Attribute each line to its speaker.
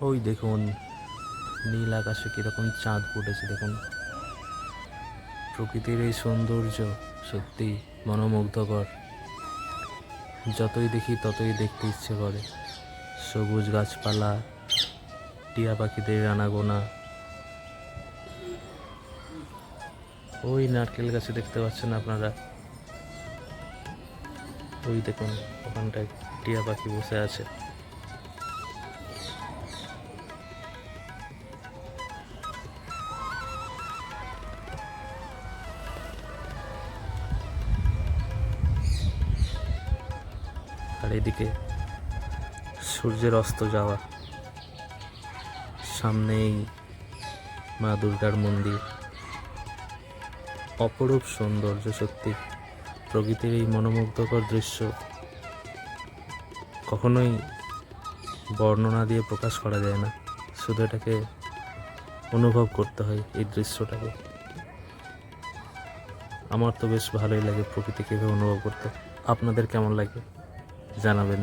Speaker 1: ওই দেখুন, নীল আকাশে কীরকম চাঁদ ফুটেছে, দেখুন। প্রকৃতির এই সৌন্দর্য সত্যি মনোমুগ্ধকর। যতই দেখি ততই দেখতে ইচ্ছে করে। সবুজ গাছপালা, টিয়া পাখিদের আনাগোনা। ওই নারকেল গাছে দেখতে পাচ্ছেন আপনারা? ওই দেখুন, ওখানটায় টিয়া পাখি বসে আছে। আর এদিকে সূর্যের অস্ত যাওয়া। সামনেই মা দুর্গার মন্দির। অপরূপ সৌন্দর্য সত্যি। প্রকৃতির এই মনোমুগ্ধকর দৃশ্য কখনোই বর্ণনা দিয়ে প্রকাশ করা যায় না। শুধু এটাকে অনুভব করতে হয় এই দৃশ্যটাকে। আমার তো বেশ ভালোই লাগে প্রকৃতিকে অনুভব করতে। আপনাদের কেমন লাগে? জানাবেন।